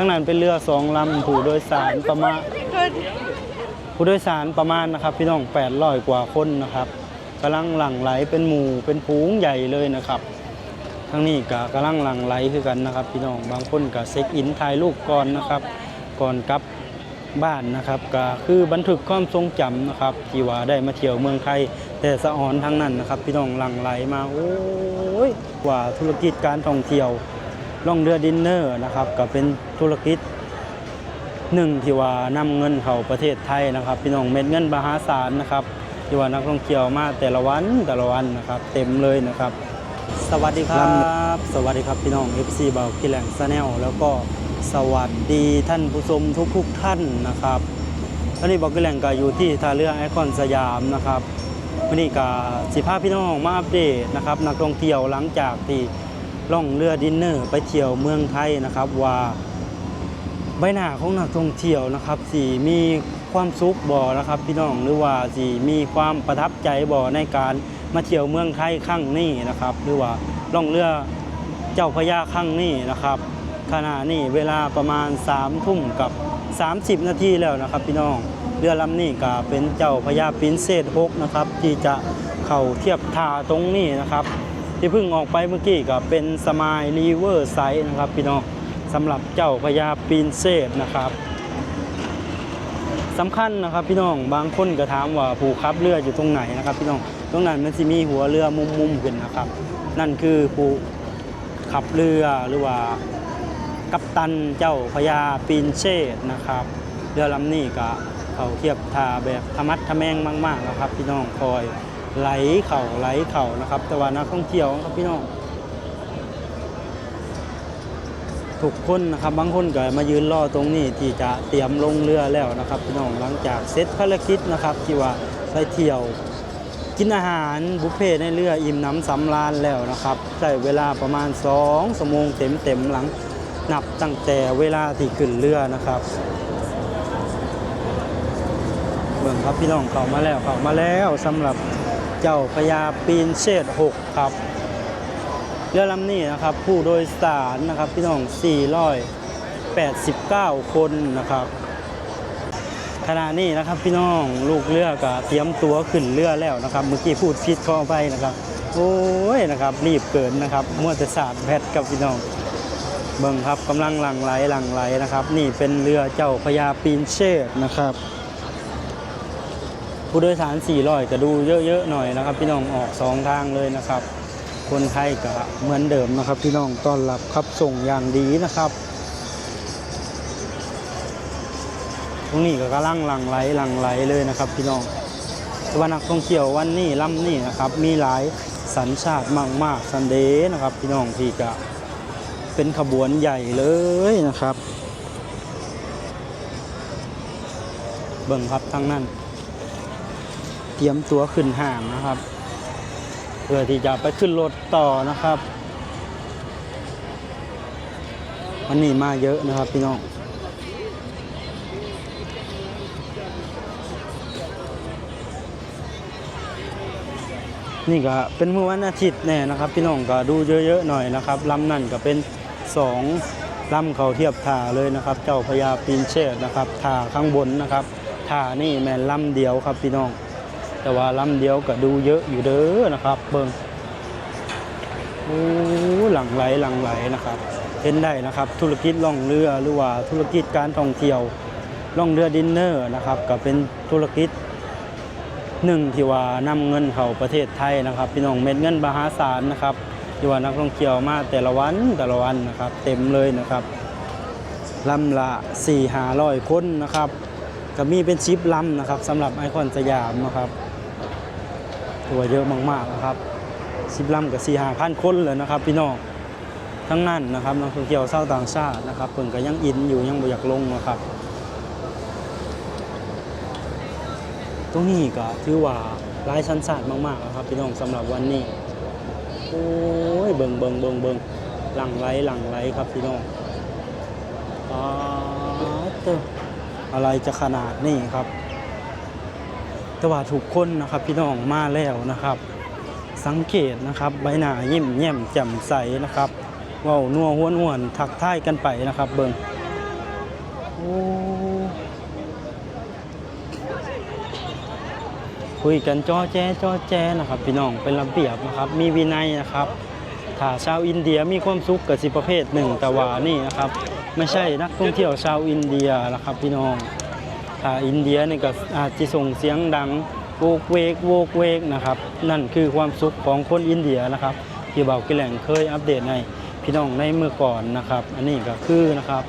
ทั้งนั้นเป็นเรือสองลำผู้โดยสารประมาณผู้โดยสารประมาณนะครับ พี่น้อง800กว่าคนนะครับกำลังหลั่งไหลเป็นหมู่เป็นผูงใหญ่เลยนะครับทั้งนี้ก็กำลังหลั่งไหลคือกันนะครับ พี่น้องบางคนก็เช็คอินถ่ายรูปก่อนนะครับ ก่อนกลับบ้านนะครับก็คือบันทึกความทรงจำนะครับที่ว่าได้มาเที่ยวเมืองไทย แต่สะออนทั้งนั้นนะครับ พี่น้องหลั่งไหลมาโอ้ยกว่าธุรกิจการท่องเที่ยว ล่องเรือดินเนอร์นะครับก็เป็นธุรกิจหนึ่งที่ว่านำเงินเข้าประเทศไทยนะครับ พี่น้องเม็ดเงินมหาศาลนะครับที่ว่านักท่องเที่ยวมาแต่ละวันแต่ละวันนะครับ เต็มเลยนะครับ สวัสดีครับ สวัสดีครับพี่น้อง FC เบากิแหลงซาแนลแล้วก็สวัสดีท่านผู้ชมทุกทุกๆท่านนะครับตอนนี้บอกกิแหลงก็อยู่ที่ท่าเรือไอคอนสยามนะครับวันนี้ก็สิพาพี่น้องมาอัปเดตนะครับนักท่องเที่ยวหลังจากที่ ล่องเรือดินเนอร์ไปเที่ยวเมืองไทยนะครับว่าใบหน้าของนักท่องเที่ยวนะครับสีมีความสุขบ่อนะครับพี่น้องหรือว่าสีมีความประทับใจบ่อในการมาเที่ยวเมืองไทยครั้งนี้นะครับ หรือว่าล่องเรือเจ้าพระยาครั้งนี้นะครับขณะนี้เวลาประมาณ3ามทุ่มกับ 30 นาทีแล้วนะครับ พี่น้องเรือลำนี้ก็เป็นเจ้าพระยาปินเซสฮกนะครับที่จะเข้าเทียบท่าตรงนี้นะครับ ที่เพิ่งออกไปเมื่อกี้ก็เป็นสมายรีเวอร์ไซด์นะครับ พี่น้องสำหรับเจ้าพญาปีนเซตนะครับสำคัญนะครับพี่น้องบางคนก็ถามว่าผู้ขับเรืออยู่ตรงไหนนะครับ พี่น้องตรงนั้นมันจะมีหัวเรือมุมๆขึ้นนะครับ นั่นคือผู้ขับเรือหรือว่ากัปตันเจ้าพญาปีนเชตนะครับ เรือลำนี้ก็เขาเทียบท่าแบบธรรมัดทะแมงมากๆนะครับ พี่น้องคอย ไหลเข่าไหลเข่านะครับ แต่ว่านักท่องเที่ยวครับพี่น้องทุกคนนะครับบางคนก็มายืนรอตรงนี้ที่จะเตรียมลงเรือแล้วนะครับพี่น้องหลังจากเสร็จภารกิจนะครับ ที่ว่าไปเที่ยวกินอาหารบุฟเฟ่ในเรืออิ่มน้ำสำราญแล้วนะครับใช้เวลาประมาณ2ชั่วโมงเต็มๆหลังนับตั้งแต่เวลาที่ขึ้นเรือนะครับเบิ่งครับพี่น้องเข้ามาแล้วเข้ามาแล้วสำหรับ เจ้าพญาปีนเชษหกครับ เรือลำนี้นะครับ ผู้โดยสารนะครับพี่น้อง489 คนนะครับขณะนี้นะครับพี่น้องลูกเรือก็เตรียมตัวขึ้นเรือแล้วนะครับ เมื่อกี้พูดผิดข้าไปนะครับ โอ้ยนะครับ รีบเกินนะครับมัวแต่สาดแพทกับพี่น้องเบิ่งครับกำลังหลังไหลหลังไหลนะครับ นี่เป็นเรือเจ้าพญาปีนเชษนะครับ ผู้โดยสาร 400 ก็ดูเยอะๆหน่อยนะครับ พี่น้องออกสองทางเลยนะครับ คนไทยก็เหมือนเดิมนะครับ พี่น้องต้อนรับครับส่งอย่างดีนะครับตรงนี้ก็กำลังหลังไหลหลังไหลเลยนะครับ พี่น้องว่านักท่องเที่ยววันนี้ลำนี้นะครับมีหลายสัญชาติมากๆซันเดย์นะครับ พี่น้องที่ก็เป็นขบวนใหญ่เลยนะครับ เบิ่งครับทั้งนั้น เตรียมตัวขึ้นห่างนะครับ เพื่อที่จะไปขึ้นรถต่อนะครับวันนี้มาเยอะนะครับพี่น้องนี่ก็เป็นเมื่อวันอาทิตย์แน่นะครับ พี่น้องก็ดูเยอะๆหน่อยนะครับลำนั่นก็เป็นสองลำเขาเทียบท่าเลยนะครับ เจ้าพญาปีนเชษนะครับท่าข้างบนนะครับท่านี่แม่นลำเดียวครับพี่น้อง แต่ว่าลำเดียวก็ดูเยอะอยู่เด้อนะครับเบิ่งโอ้หลังไหลหลังไหลนะครับ เห็นได้นะครับ ธุรกิจล่องเรือหรือว่าธุรกิจการท่องเที่ยวล่องเรือดินเนอร์นะครับก็เป็นธุรกิจหนึ่งที่ว่านำเงินเข้าประเทศไทยนะครับพี่น้องเม็ดเงินมหาศาลนะครับที่ว่านักท่องเที่ยวมาแต่ละวันแต่ละวันนะครับ เต็มเลยนะครับลำละ4 5 0 0คนนะครับก็มีเป็นชิปลำนะครับสำหรับไอคอนสยามนะครับ ตัวเยอะมากๆนะครับสิบลำกับสี่หาพันคนเลยนะครับ พี่น้องทั้งนั้นนะครับนักท่องเที่ยวชาวต่างชาตินะครับเพิ่นก็ยังอินอยู่ยังบ่อยากลงนะครับตรงนี้ก็ถือว่าหลายชั้นศาตร์มากๆนะครับ พี่น้องสำหรับวันนี้โอ้ยเบิงเบิงเบิงเบิงหลังไหลหลังไหลครับพี่น้องอ๋อเตออะไรจะขนาดนี้ครับ แต่ว่าทุกคนนะครับพี่น้องมาแล้วนะครับ สังเกตนะครับใบหน้ายิ้มแย้มแจ่มใสนะครับเว้านัวห้วนห้วนทักทายกันไปนะครับเบิงโอ้คุยกันจ้อแจ้จ้อแจ้นะครับ พี่น้องเป็นระเบียบนะครับ มีวินัยนะครับ ถ้าชาวอินเดียมีความสุขกับสิประเภทหนึ่งแต่ว่านี่นะครับ ไม่ใช่นักท่องเที่ยวชาวอินเดียนะครับ พี่น้อง อินเดียนี่ก็อาจจะส่งเสียงดังโวกเวกโวกเวกนะครับ นั่นคือความสุขของคนอินเดียนะครับ ที่เบากิแหล่งเคยอัปเดตในพี่น้องในเมื่อก่อนนะครับ อันนี้ก็คือนะครับ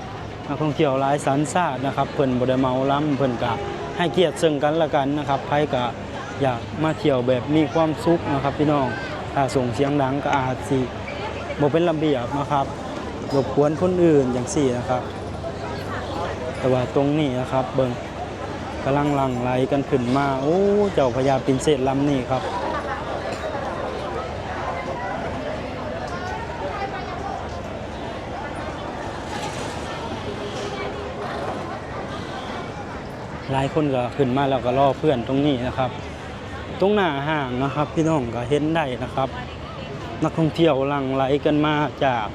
นักท่องเที่ยวหลายสัญชาตินะครับเพิ่นบดเมาล้ำเพิ่นก็ให้เกียรติซึ่งกันและกันนะครับไผก็อยากมาเที่ยวแบบมีความสุขนะครับ พี่น้องถ้าส่งเสียงดังก็อาจสิบ่เป็นระเบียบนะครับรบกวนคนอื่นอย่างสี่นะครับ แต่ว่าตรงนี้นะครับเบิ่ง กำลังหลังไหลกันขึ้นมา โอ้ เจ้าพญาปินเศษลำนี่ครับ หลายคนก็ขึ้นมาแล้วก็รอเพื่อนตรงนี้นะครับ ตรงหน้าห้างนะครับ พี่น้องก็เห็นได้นะครับ นักท่องเที่ยวหลังไหลกันมาจาก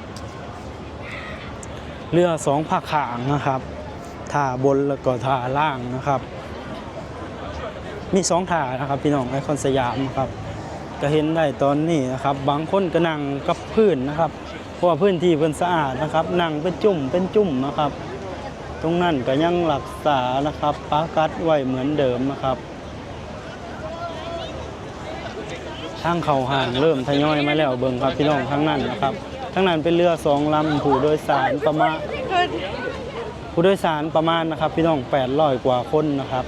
เรือสองภาคขางนะครับท่าบนแล้วก็ท่าล่างนะครับ มีสองท่านะครับพี่น้องไอคอนสยามนะครับก็เห็นได้ตอนนี้นะครับบางคนก็นั่งกับพื้นนะครับ เพราะว่าพื้นที่เพิ่นสะอาดนะครับนั่งเป็นจุ่มเป็นจุ่มนะครับ ตรงนั้นก็ยังรักษานะครับปากัดไว้เหมือนเดิมนะครับทางเขาห่างเริ่มทยอยมาแล้วเบิ่งครับพี่น้องทั้งนั้นนะครับทั้งนั้นเป็นเรือสองลำผู้โดยสารประมาณผู้โดยสารประมาณนะครับ พี่น้อง800กว่าคนนะครับ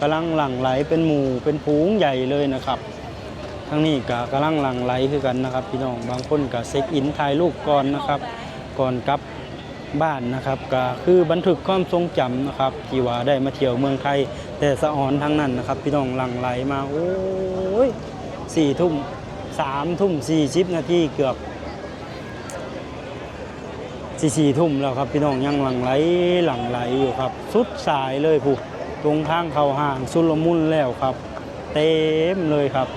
กำลังหลั่งไหลเป็นหมู่เป็นผูงใหญ่เลยนะครับทั้งนี้ก็กำลังหลั่งไหลคือกันนะครับ พี่น้องบางคนก็เช็คอินถ่ายรูปก่อนนะครับ ก่อนกลับบ้านนะครับก็คือบันทึกความทรงจำนะครับที่ว่าได้มาเที่ยวเมืองไทย แต่สะออนทั้งนั้นนะครับ พี่น้องหลั่งไหลมาโอ้ยสี่ทุ่มสามทุ่มสี่สิบนาทีเกือบสี่สี่ทุ่มแล้วครับพี่น้องยังหลังไหลหลังไหลอยู่ครับ สุดสายเลยผู้ ตรงทางเข้าห่างสุลมุนแล้วครับ เต็มเลยครับ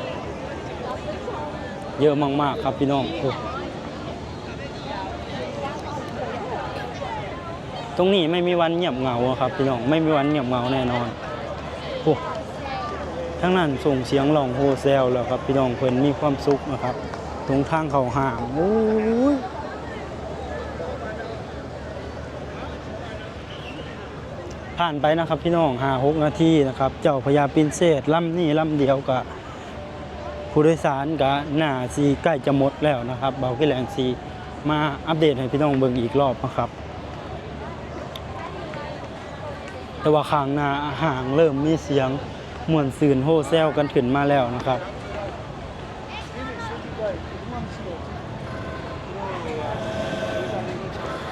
เยอะมากๆครับพี่น้องอตรงนี้ไม่มีวันเงียบเหงาครับพี่น้องไม่มีวันเงียบเหงาแน่นอนโอ้ทั้งนั้นส่งเสียงร้องโฮเซลแล้วครับพี่น้องเพิ่อนมีความสุขนะครับ ตรงทางเขาห่างโอ้ย ผ่านไปนะครับ พี่น้องห้าหกนาทีนะครับ เจ้าพญาปินเศษลำนี่ลำเดียวกับผู้โดยสารกับหน้าซีใกล้จะหมดแล้วนะครับ เบากี่แรงซีมาอัปเดตให้พี่น้องเบิ่งอีกรอบนะครับ แต่ว่าข้างหน้าห่างเริ่มมีเสียงมวนซืนโฮเซลกันขึ้นมาแล้วนะครับ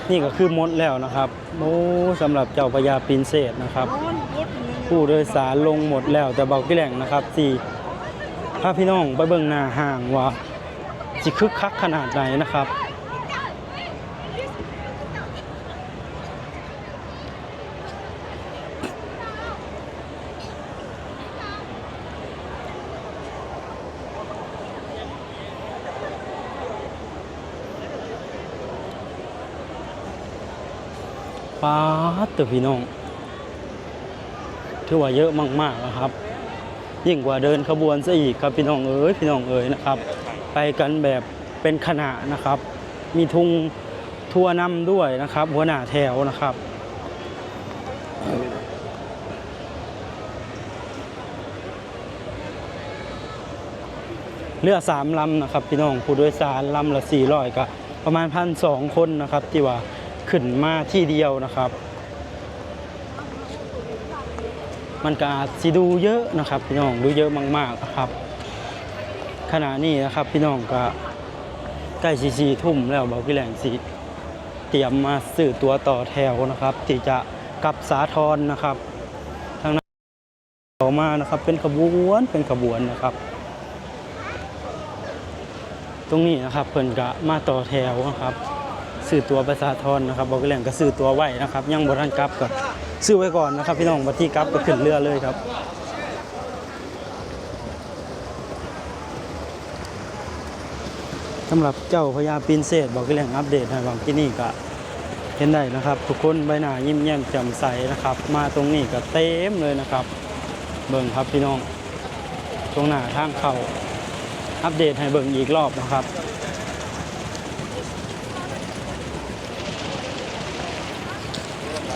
นี่ก็คือหมดแล้วนะครับโอ้สำหรับเจ้าพญาปินเศษนะครับ ผู้โดยสารลงหมดแล้วแต่เบาที่แหล่งนะครับสี่พาพี่น้องไปเบิ่งหน้าห่างว่าสิคึกคักขนาดไหนนะครับ ปาดเตอพี่น้องถือว่าเยอะมากๆนะครับ ยิ่งกว่าเดินขบวนซะอีกครับพี่น้องเอ๋ยพี่น้องเอ๋ยนะครับ ไปกันแบบเป็นขณะนะครับ มีทุงทัวร์นำด้วยนะครับ หัวหน้าแถวนะครับเรือสามลำนะครับพี่น้องผู้โดยสารลำละสี่ร้อยก็ประมาณพันสองคนนะครับที่ว่า ขึ้นมาที่เดียวนะครับ มันก็สิดูเยอะนะครับ พี่น้องดูเยอะมากๆนะครับขณะนี้นะครับ พี่น้องก็ใกล้สี่สี่ทุ่มแล้วเบากี่แหล่งสีเตรียมมาสื่อตัวต่อแถวนะครับ ที่จะกลับสาทรนะครับทางนั้นต่อมานะครับ เป็นขบวนเป็นขบวนนะครับ ตรงนี้นะครับเพิ่นก็มาต่อแถวนะครับ ซื้อตัวประชาทรนะครับบอกแหล่งก็ซื้อตัวไว้นะครับ ยังบ่ทันกลับก็ซื้อไว้ก่อนนะครับ พี่น้องบัที่กลับก็ขึ้นเรือเลยครับสำหรับเจ้าพญาปีนเศษบอกแหล่งอัปเดตให้บางที่นี่ก็เห็นได้นะครับ ทุกคนใบหน้ายิ้มแย้มแจ่มใสนะครับ มาตรงนี้ก็เต็มเลยนะครับ เบิ่งครับพี่น้อง ตรงหน้าทางเข้าอัปเดตให้เบิ่งอีกรอบนะครับ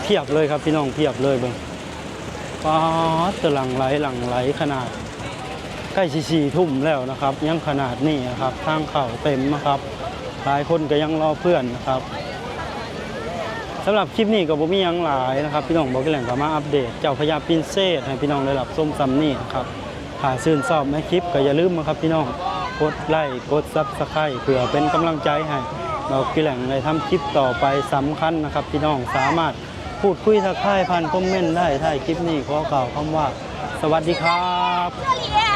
เพียบเลยครับพี่น้องเพียบเลยเบิ่งป๊าดจะหลังไหลหลังไหลขนาด ใกล้ชีทุ่มแล้วนะครับ ยังขนาดนี้นะครับทางเข่าเต็มนะครับ หลายคนก็ยังรอเพื่อนนะครับสำหรับคลิปนี้ก็บ่มียังหลายนะครับ พี่น้องบอกกันแหล่งก็มาอัปเดต เจ้าพญาปินเซตให้พี่น้องได้รับส้มซัมนี่นะครับถ้าชื่นชอบในคลิปก็อย่าลืมนะครับพี่น้องกดไลค์กดซับสไครต์เพื่อเป็นกำลังใจให้บอกกันแหล่งในทำคลิปต่อไปสำคัญนะครับ พี่น้องสามารถ พูดคุยทักทายผ่านคอมเมนต์ได้ท้ายคลิปนี้ขอกล่าวคำว่า สวัสดีครับ。